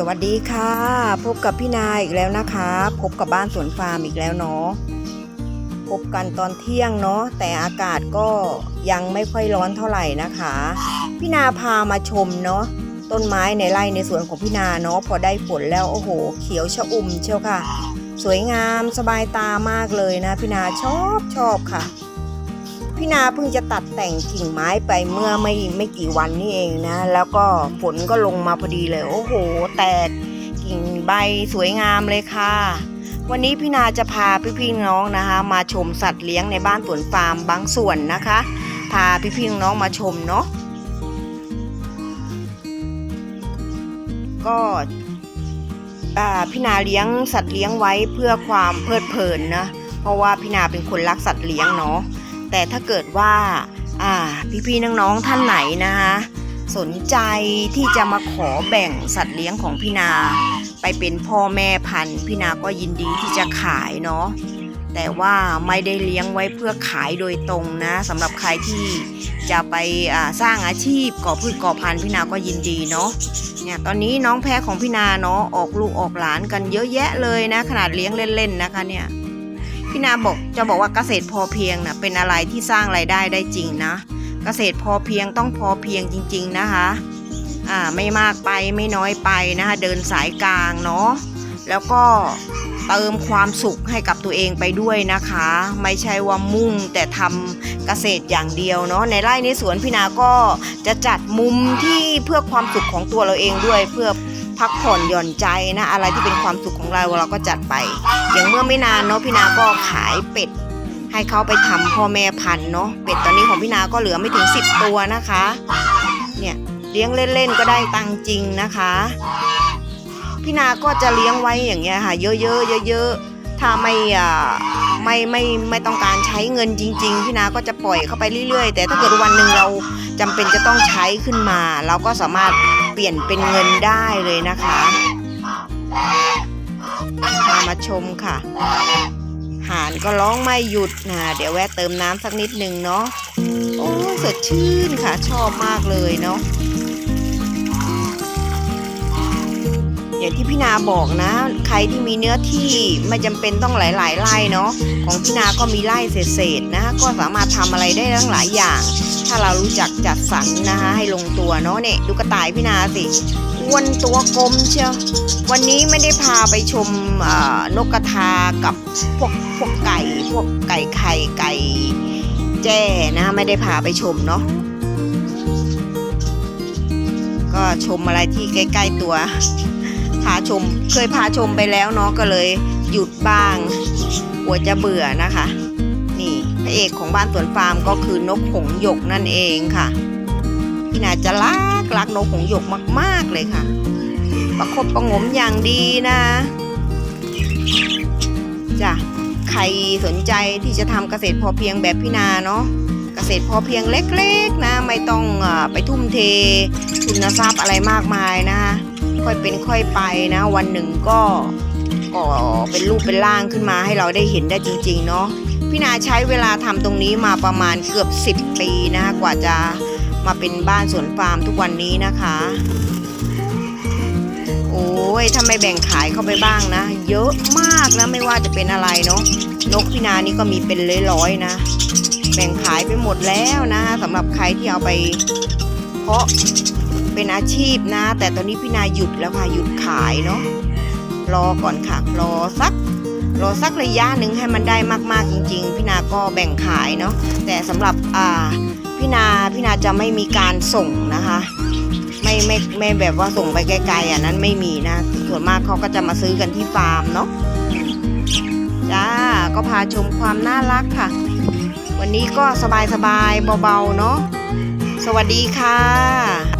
สวัสดีค่ะ พบกับพี่นาอีกแล้วนะคะ พบกับบ้านสวนฟาร์มอีกแล้วเนาะพบกันตอนเที่ยงเนาะแต่อากาศก็ยังไม่ค่อยร้อนเท่าไหร่นะคะ พี่นาพามาชมเนาะต้นไม้ในไร่ในสวนของพี่นาเนาะพอได้ฝนแล้วโอ้โห เขียวชะอุ่มเชียวค่ะ สวยงามสบายตามากเลยนะพี่นาชอบชอบค่ะ พี่นาเพิ่งจะตัดแต่งกิ่งไม้ไปเมื่อไม่ไม่กี่วันนี่เองนะ แล้วก็ฝนก็ลงมาพอดีเลย โอ้โห แตกกิ่งใบสวยงามเลยค่ะ วันนี้พี่นาจะพาพี่พี่น้องนะคะ มาชมสัตว์เลี้ยงในบ้านสวนฟาร์มบางส่วนนะคะ พาพี่พี่น้องมาชมเนาะก็พี่นาเลี้ยงสัตว์เลี้ยงไว้เพื่อความเพลิดเพลินนะ เพราะว่าพี่นาเป็นคนรักสัตว์เลี้ยงเนาะ แต่ถ้าเกิดว่าอ่าพี่ๆน้องๆท่านไหนนะคะสนใจที่จะมาขอแบ่งสัตว์เลี้ยงของพี่นา ไปเป็นพ่อแม่พันธุ์พี่นาก็ยินดีที่จะขายเนาะแต่ว่าไม่ได้เลี้ยงไว้เพื่อขายโดยตรงนะสำหรับใครที่จะไปสร้างอาชีพก่อพืชก่อพันธุ์พี่นาก็ยินดีเนาะเนี่ยตอนนี้น้องแพะของพี่นาเนาะออกลูกออกหลานกันเยอะแยะเลยนะ ขนาดเลี้ยงเล่นๆนะคะเนี่ย พี่นาบอกจะบอกว่าเกษตรพอเพียงนะเป็นอะไรที่สร้างไรายได้ได้จริงนะ เกษตรพอเพียงต้องพอเพียงจริง ๆนะคะอ่าไม่มากไปไม่น้อยไปนะคะเดินสายกลางเนาะแล้วก็เติมความสุขให้กับตัวเองไปด้วยนะคะ ไม่ใช่ว่ามุ่งแต่ทำเกษตรอย่างเดียวเนาะในไร่ในสวนพี่นาก็จะจัดมุมที่เพื่อความสุขของตัวเราเองด้วยเพื่อ พักผ่อนหย่อนใจนะ อะไรที่เป็นความสุขของเราเราก็จัดไป อย่างเมื่อไม่นานเนาะพี่นาก็ขายเป็ด ให้เขาไปทำพ่อแม่พันธุ์เนาะเป็ดตอนนี้ของพี่นาก็เหลือไม่ถึง 10 ตัวนะคะ เนี่ยเลี้ยงเล่นๆก็ได้ตังจริงนะคะ พี่นาก็จะเลี้ยงไว้อย่างเงี้ยค่ะ เยอะๆเยอะๆถ้าไม่อ่าไม่ไม่ไม่ต้องการใช้เงินจริง ๆ พี่นาก็จะปล่อยเข้าไปเรื่อยๆ แต่ถ้าเกิดวันหนึ่งเราจำเป็นจะต้องใช้ขึ้นมา เราก็สามารถ ปลี่ยนเป็นเงินได้เลยนะคะพามาชมค่ะห่านก็ร้องไม่หยุดนะเดี๋ยวแวะเติมน้ำสักนิดนึงเนาะ โอ้สดชื่นค่ะ ชอบมากเลยเนาะ อย่างที่พี่นาบอกนะ ใครที่มีเนื้อที่ไม่จำเป็นต้องหลายๆไร่เนาะของพี่นาก็มีไร่เศษๆนะ ก็สามารถทำอะไรได้ทั้งหลายอย่าง ถ้าเรารู้จักจัดสรรนะคะให้ลงตัวเนาะเนี่ยดูกระต่ายพี่นาสิอ้วนตัวกลมเชียววันนี้ไม่ได้พาไปชมนกกระทากับพวกพวกไก่พวกไก่ไข่ไก่แจ้นะไม่ได้พาไปชมเนาะก็ชมอะไรที่ใกล้ ๆตัวาชม เคยพาชมไปแล้วเนาะก็เลยหยุดบ้างกลัวจะเบื่อนะคะ นี่พระเอกของบ้านสวนฟาร์มก็คือนกหงหยกนั่นเองค่ะพี่นาจะรักรักนกหงหยกมาก ๆเลยค่ะ ประคบประงมอย่างดีนะจ้ะใครสนใจที่จะทำเกษตรพอเพียงแบบพี่นาเนาะเกษตรพอเพียงเล็กๆนะ ไม่ต้องไปทุ่มเททุนทรัพย์อะไรมากมายนะค่ ค่อยเป็นค่อยไปนะ วันหนึ่งก็ก็เป็นรูปเป็นร่างขึ้นมาให้เราได้เห็นได้จริง ๆ เนาะพี่นาใช้เวลาทำตรงนี้มาประมาณเกือบ 10 ปีนะกว่าจะมาเป็นบ้านสวนฟาร์มทุกวันนี้นะคะ โอ้ยถ้าไม่แบ่งขายเข้าไปบ้างนะ เยอะมากนะไม่ว่าจะเป็นอะไรเนาะนกพี่นานี่ก็มีเป็นร้อยๆนะ แบ่งขายไปหมดแล้วนะสำหรับใครที่เอาไป เพาะเป็นอาชีพนะ แต่ตอนนี้พี่นาหยุดแล้วค่ะหยุดขายเนาะรอก่อนค่ะ รอสักรอสักระยะหนึ่งให้มันได้มากๆจริง ๆ พี่นาก็แบ่งขายเนาะแต่สำหรับอ่าพี่นาพี่นาจะไม่มีการส่งนะคะไม่ไม่ไม่แบบว่าส่งไปไกลๆอะนั้นไม่มีนะส่วนมากเขาก็จะมาซื้อกันที่ฟาร์มเนาะจ้าก็พาชมความน่ารักค่ะ วันนี้ก็สบายๆเบาๆเนาะ สวัสดีค่ะ